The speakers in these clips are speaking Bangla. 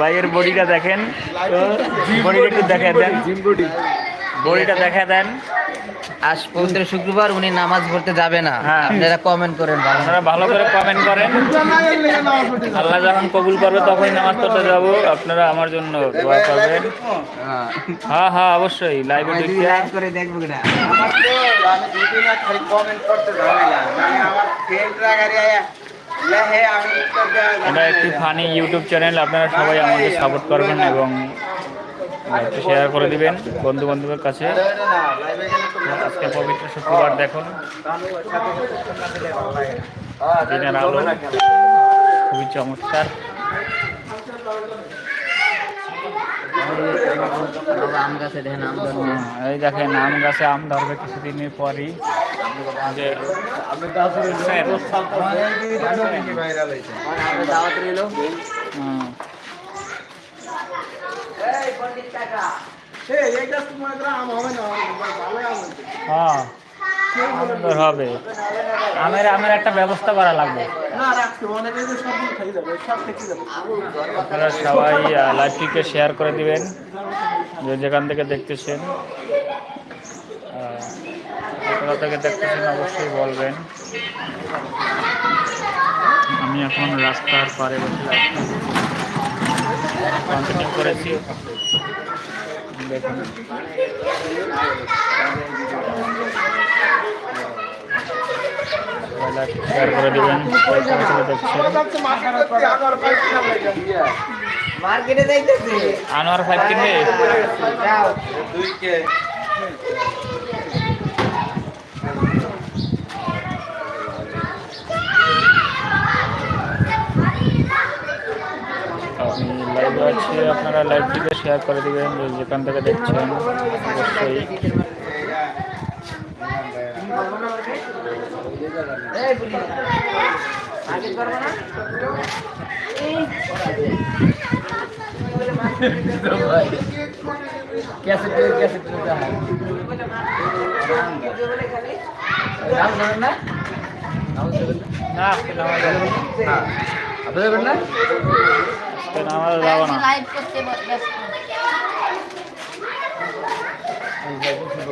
ভাইয়ের বডিটা দেখেন। বডিটা একটু দেখা দেন। বডিটা দেখা দেন। আজ পবিত্র শুক্রবার উনি নামাজ পড়তে যাবে না। হ্যাঁ। আপনারা কমেন্ট করেন আপনারা ভালো করে কমেন্ট করেন। আল্লাহ যখন কবুল করবে তখনই নামাজ পড়তে যাব। আপনারা আমার জন্য দোয়া করবেন। হ্যাঁ হ্যাঁ অবশ্যই। লাইভে করে দেখব কিনা আমার তো আমি দুদিন আর খালি কমেন্ট করতে ঝামেলা মানে আমার ফ্রেন্ডরা গাড়ি আয়া এটা একটি ফানি ইউটিউব চ্যানেল, আপনারা সবাই আমাদের সাপোর্ট করবেন এবং একটু শেয়ার করে দিবেন বন্ধু বান্ধবের কাছে। আজকে পবিত্র শুক্রবার, দেখুন। দিনের আলো। খুবই চমৎকার। এই দেখেন আম গাছে আম ধরবে কিছুদিনের পরই। যে ভাইরাল হয়েছে আমাদের দাওয়াত রইল হুম, এই গাছ তো করো আম হবে না ভালো আম হয়েছে হ্যাঁ হবে। আমের আমের একটা ব্যবস্থা করা লাগবে। আপনারা সবাই লাইভটিকে শেয়ার করে দিবেন যে যেখান থেকে দেখতেছেন। কোথা থেকে দেখতেছেন অবশ্যই বলবেন। আমি এখন রাস্তার পারে বসে কন্টিনিউ করেছি। দেখুন। শেয়ার করে আনোয়ার ফাইভ কিনবে লাইভে আপনারা লাইভটিকে শেয়ার করে দিবেন যেখান থেকে দেখছেন অবশ্যই এই বুড়ি মার্কেট করব না ক্যাসেট ক্যাসেট দাম ধরেন না দাম ধরেন না না আজকে নামাজ যাব না। হ্যাঁ আপনি দেবেন না আজকে নামাজ যাব না লাইভ করতে ব্যস্ত এই নিজাম ভাই নামাজ যাবেন না দেখি আল্লাহ যদি নেয় আল্লাহ তো না কয় না আল্লাহ কাউরে না কইছে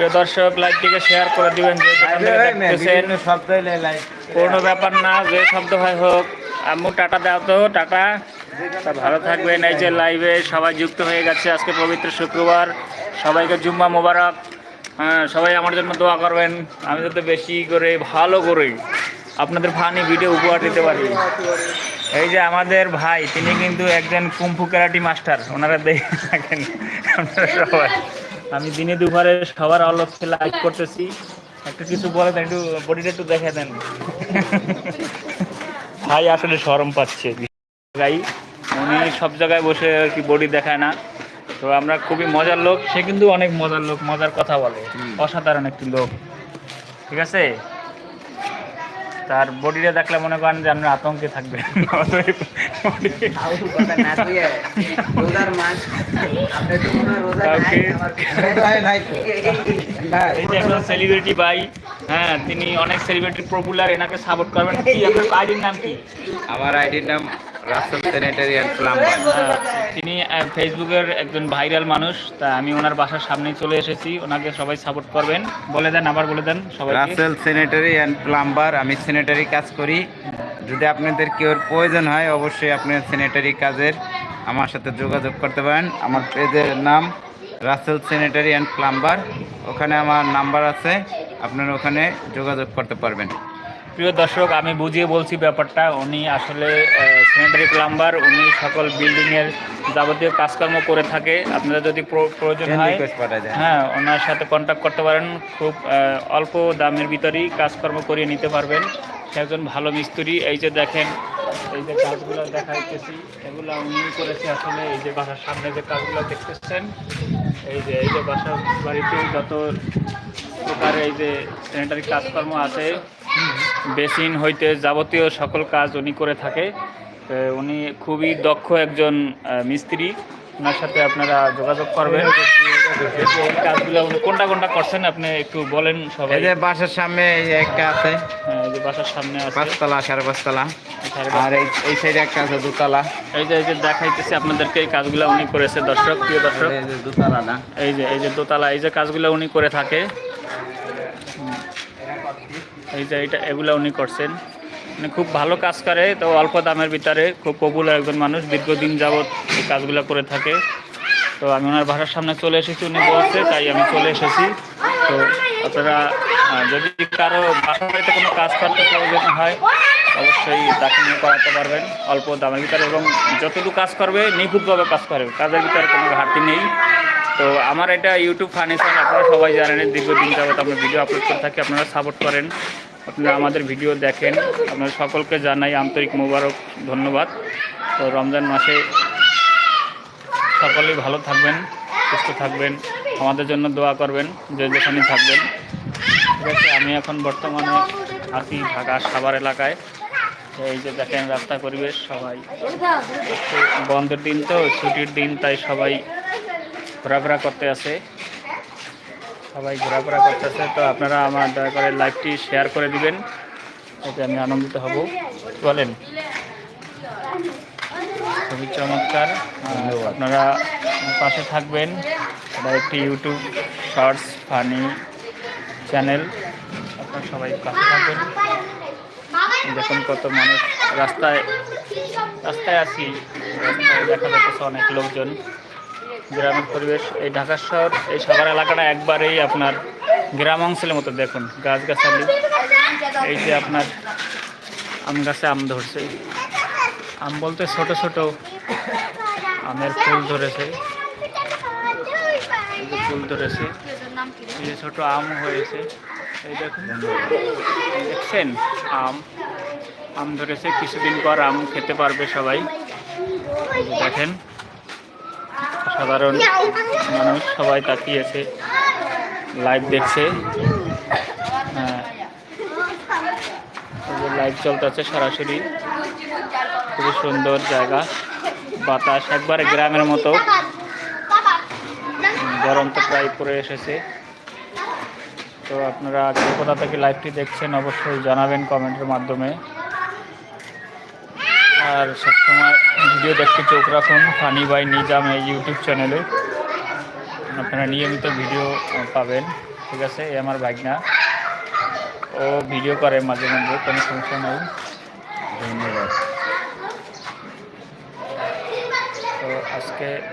প্রিয় দর্শক লাইভটিকে শেয়ার করে দিবেন যে দেখতেছেন। কোনো ব্যাপার না যে শব্দ হয় হোক আম্মু টাটা দাও তো টাটা। ভালো থাকবেন এই যে লাইভে সবাই যুক্ত হয়ে গেছে আজকে পবিত্র শুক্রবার। সবাইকে জুম্মা মোবারক। হ্যাঁ সবাই আমার জন্য দোয়া করবেন আমি যাতে বেশি করে ভালো করে আপনাদের ফানি ভিডিও উপহার দিতে পারি। এই যে আমাদের ভাই তিনি কিন্তু একজন কুম্ফু ক্যারাটি মাস্টার ওনারা দেখে থাকেন আপনারা সবাই। আমি দিনে দুপুরে সবার অলক্ষ্যে লাইক করতেছি। একটু কিছু বলে দেন একটু বডিটা একটু দেখে দেন। ভাই আসলে শরম পাচ্ছে। গাই উনি সব জায়গায় বসে আর কি বডি দেখায় না। তো আমরা খুবই মজার লোক। সে কিন্তু অনেক মজার লোক মজার কথা বলে। অসাধারণ একটি লোক। ঠিক আছে? তার বডিটা দেখলে মনে করেন যে আপনার আতঙ্কে একজন সেলিব্রিটি ভাই হ্যাঁ তিনি অনেক সেলিব্রিটি পপুলার এনাকে সাপোর্ট করবেন। কি আপনার আইডির নাম কি? আমার আইডির নাম রাসেল স্যানিটারি অ্যান্ড প্লাম্বার তিনি ফেসবুকের একজন ভাইরাল মানুষ তা আমি ওনার বাসার সামনেই চলে এসেছি। ওনাকে সবাই সাপোর্ট করবেন। বলে দেন আবার বলে দেন সবাই রাসেল সেনেটারি অ্যান্ড প্লাম্বার আমি সেনেটারি কাজ করি। যদি আপনাদের কেউ প্রয়োজন হয় অবশ্যই আপনি স্যানিটারি কাজের আমার সাথে যোগাযোগ করতে পারেন। আমার পেজের নাম রাসেল স্যানিটারি অ্যান্ড প্লাম্বার ওখানে আমার নাম্বার আছে। আপনারা ওখানে যোগাযোগ করতে পারবেন। প্রিয় দর্শক আমি বুঝিয়ে বলছি ব্যাপারটা। উনি আসলে স্যানিটারি প্লাম্বার উনি সকল বিল্ডিংয়ের যাবতীয় কাজকর্ম করে থাকে। আপনারা যদি প্র- প্রয়োজন হয় হ্যাঁ ওনার সাথে কন্ট্যাক্ট করতে পারেন। খুব অল্প দামের ভিতরেই কাজকর্ম করিয়ে নিতে পারবেন। সে একজন ভালো মিস্ত্রি। এই যে দেখেন এই যে কাজগুলো দেখাইতেছি এগুলো উনি করেছে আসলে এই যে বাসার সামনে যে কাজগুলো দেখতেছেন এই যে এই যে বাসার বাড়িতে যত প্রকার এই যে স্যানিটারি কাজকর্ম আছে বেসিন হইতে যাবতীয় সকল কাজ উনি করে থাকে। উনি খুবই দক্ষ একজন মিস্ত্রি। ওনার সাথে আপনারা যোগাযোগ করবেন। কাজগুলো উনি কোনটা কোনটা করছেন আপনি একটু বলেন সবাই। এই যে বাসার সামনে একটা আছে। হ্যাঁ, এই যে বাসার সামনে আছে। পাঁচতলা। সাড়ে পাঁচতলা। আর এই এই সাইডে একটা আছে দুতলা। এই যে এই যে দেখাইতেছি আপনাদেরকে এই কাজগুলো উনি করেছে দর্শক প্রিয় দর্শক। এই যে দুতলা না। এই যে এই যে দোতলা এই যে কাজগুলো উনি করে থাকে। এই যে এটা, এগুলো উনি করছেন। মানে খুব ভালো কাজ করে, তো অল্প দামের ভিতরে খুব পপুলার একজন মানুষ, দীর্ঘদিন যাবৎ এই কাজগুলো করে থাকে। তো আমি ওনার বাসার সামনে চলে এসেছি, উনি বলছে, তাই আমি চলে এসেছি। তো আপনারা যদি কারও বাসা বাড়িতে কোনো কাজ করতে প্রয়োজন হয়, অবশ্যই তাকে নিয়ে করাতে পারবেন, অল্প দামের ভিতরে। এবং যতটুকু কাজ করবে, নিখুঁতভাবে কাজ করবে, কাজের ভিতরে কোনো ঘাটতি নেই। তো আমার এটা ইউটিউব ফার্নিচার আপনারা সবাই জানেন দীর্ঘদিন যাবত আমরা ভিডিও আপলোড করে থাকি, আপনারা সাপোর্ট করেন। আপনারা আমাদের ভিডিও দেখেন আপনারা সকলকে জানাই আন্তরিক মোবারক, ধন্যবাদ। তো রমজান মাসে সকলেই ভালো থাকবেন, সুস্থ থাকবেন, আমাদের জন্য দোয়া করবেন, যে যেখানে থাকবেন। ঠিক আছে, আমি এখন বর্তমানে আছি ঢাকা সাভার এলাকায়। এই যে দেখেন রাস্তা পরিবেশ, সবাই। বন্ধের দিন তো, ছুটির দিন, তাই সবাই ঘোরাফেরা করতে আছে। সবাই ঘোরাফেরা করতে করতেছে তো আপনারা আমার দয়া করে লাইভটি শেয়ার করে দিবেন এতে আমি আনন্দিত হব। বলেন? খুবই চমৎকার। আপনারা পাশে থাকবেন। এটা একটি ইউটিউব শর্টস ফানি চ্যানেল। আপনারা সবাই পাশে থাকবেন। দেখুন কত মানুষ রাস্তায় রাস্তায় আছি। রাস্তায় দেখা যাচ্ছে অনেক লোকজন। গ্রামের পরিবেশ। এই ঢাকা শহর, এই সাভার এলাকাটা একবারেই আপনার গ্রাম অঞ্চলের মতো। দেখুন, গাছগাছালি। এই যে আপনার আম গাছে আম ধরছে। আম বলতে ছোট ছোট আমের ফুল ধরেছে। ফুল ধরেছে। এই যে ছোট আম হয়েছে। এই দেখুন, দেখছেন? আম আম ধরেছে। কিছুদিন পর আম খেতে পারবে সবাই। দেখেন। সাধারণ মানুষ সবাই তাকিয়েছে লাইভ দেখছে। হ্যাঁ। লাইভ চলতেছে সরাসরি। খুবই সুন্দর জায়গা, বাতাস, একবারে গ্রামের মতো। গরম তো প্রায় পড়ে এসেছে। তো আপনারা কোথা থেকে লাইভটি দেখছেন অবশ্যই জানাবেন কমেন্টের মাধ্যমে। আর সবসময় ভিডিও দেখতে চোখ রাখুন। ফানি বাই নিজাম এই ইউটিউব চ্যানেলে আপনারা নিয়মিত ভিডিও পাবেন। ঠিক আছে এ আমার ভাগনা। ও ভিডিও করে মাঝে মাঝে কোনো সমস্যা নেই। ধন্যবাদ। তো আজকে